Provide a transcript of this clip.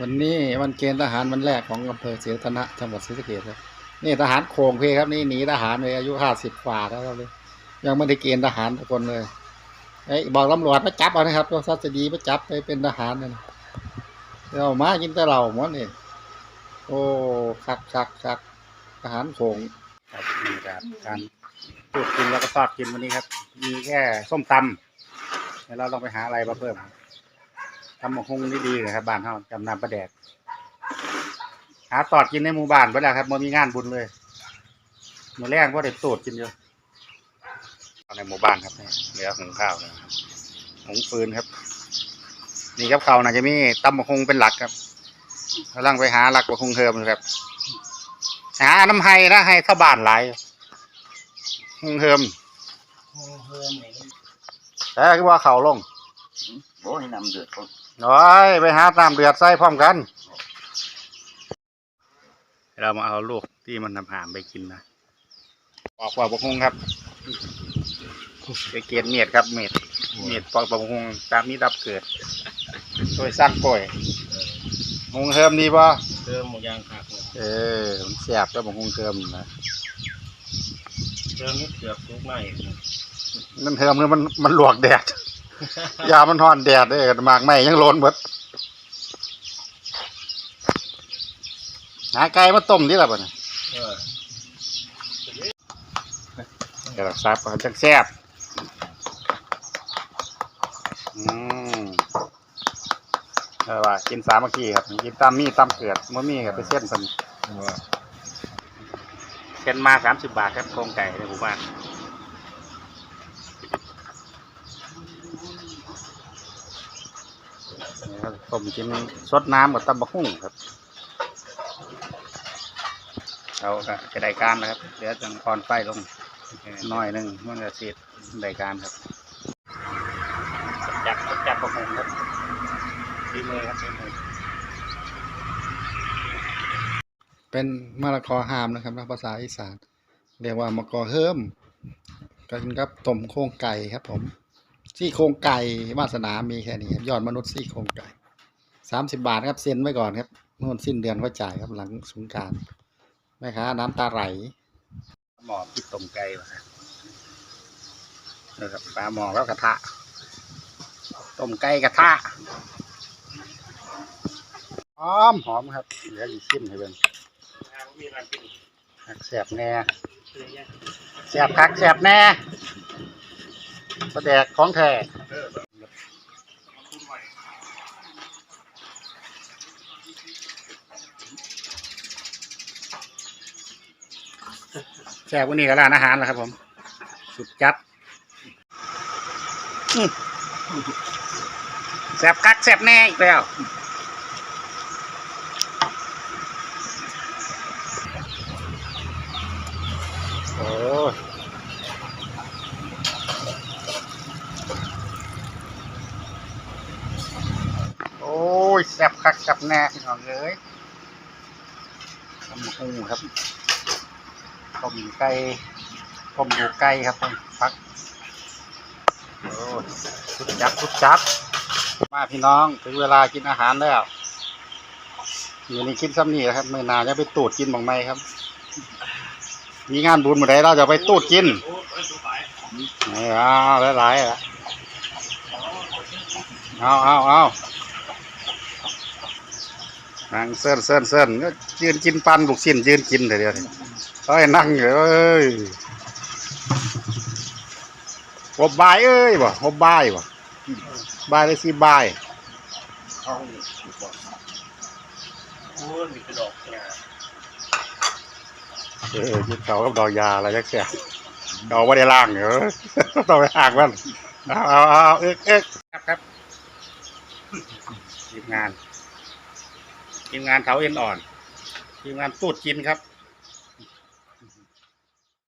วันนี้วันเกณฑ์ทหารวันแรกของอำเภอศรีรัตนะจังหวัดศรีสะเกษครับนี่ทหารโคงเพครับนี่หนีทหารเลยอายุห้าสิบกว่าแล้วครับเลยยังไม่ได้เกณฑ์ทหารทุกคนเลยไอ้บอกตำรวจมาจับเอานะครับว่าสัตดีมาจับไปเป็นทหารนั่นเรามากินแต่เราหมดนี่โอ้คักคักคักทหารโคงครับนี่ครับการพูดกินแล้วก็ทอดกินวันนี้ครับ มีแค่ส้มตำเดี๋ยวเราต้องไปหาอะไรมาเพิ่ม ทำหมกฮุงนี่ดีเลยครับบ้านเฮาจำนำประแดกหาตอดกินในหมู่บ้านไปแล้วครับมันมีงานบุญเลยมือแรกว่าได้ตูดกินเยอะในหมู่บ้านครับเนี่ยเหลือหุงข้าวนะครับหุงฟืนครับ นี่ครับเขาวน่าจะมีตำหมกฮุงเป็นหลักครับกำลังไปหาหลักหมกฮุงเทิมอยู่ครับ หาน้ำไห้นะให้เข้าบ้านหลายหุงเทิมแต่คือว่าเขาลงโอ้ยนำเดือดคน โอ้ยไปหาตามเดือดใส่พร้อมกัน เรามาเอาลูกที่มันทำหามไปกินนะปอกปอกบกฮุงครับไปเกียนเมียดครับเมียดเมียดปอกบกฮุงตามนี้ดับเกิดโดยสั้นป่อยฮุงเทิมดีป่ะเติมหมดยางขาดเลยเออมันแสบแล้วบกฮุงเทิมนะเติมนี่เกือบทุกไม้นั่นเทิมเนี่ยมันมันลวกแดด ยามันทอนแดดเด้อหมากไหมยังโลนหมดหาไก่มาต้มดิล่ะบ่เนี่ยเออเดี๋ยวซับมันจังแซ่บอืมเออว่ากินสามัคคีครับ กินตามมีตามเกิดมื่มีครับไปเส้นสันเส้นมาสามสิบบาทครับโครงไก่ในหมู่บ้าน นี่ครับผมกินสดน้ำกับตำบักหุ่งครับเราก็จะได้การนะครับ เดี๋ยวจังพรไฟลงน้อยหนึ่งมันจะเสียดรายการครับ จับจับประคงครับดีมือครับดีมือเป็นมะละกอหามนะครับนะภาษาอีสาน เรียกว่ามะกอเฮิมกินกับต้มโครงไก่ครับผม ซี่โครงไก่วาสนามีแค่นี้ครับยอดมนุษย์ซี่โครงไก่สามสิบบาทครับเซ็นไว้ก่อนครับนู่นสิ้นเดือนก็จ่ายครับหลังสงการแม่ค้าน้ำตาไหลหมอพิดต้มไก่วะครับปลาหมอแล้วกระทะต้มไก่กระทะหอมหอมครับเดี๋ยวอีกชิ้นให้เบิ่งมีร้านกินหักแสบแน่แสบคักแสบแน่ ประแดกของแท้แซ่บวันนี้ก็ร้านอาหารแล้วครับผม สุดจัดแซ่บกักแซ่บแน่อีกแล้ว โอ้ยโอ้ ยแซ่บคักแซ่บแน่พี่น้องเอ้ยทำหูครับต้มไก่ต้มหูไก่ครับพักโอ้ยสุดจัดสุดจัดมาพี่น้องถึงเวลากินอาหารแล้วอยู่นี่กินซ้ำนี่แหละครับมือนาจะไปตูดกินบางไหมครับ มีงานบุญเมื่อใดเราจะไปตูดกินโอ้ยดูไปนี่เอาหลายๆอะเอาเอาเอา นั่งเส้นเส้นเส้นก็ยืนกินปันลูกชิ้นยืนกินเดี๋ยวนี้เอ้ยนั่งอยู่เอ้ยหบบายเอ้ยบ่หบบายบ่บายเลยสิบายเข้าอยู่ก่อนโอ้ยมีกระดอกเนี่ยเออกินเขากับดอกยาอะไรจักแก่ดอกว่าได้ล่างเหรอต้องไปห่างมันเอาเอาเอาเอ๊กเอ๊กครับครับทีมงาน ทีมงานเถาเอ็นอ่อน ทีมงานตูดกินครับ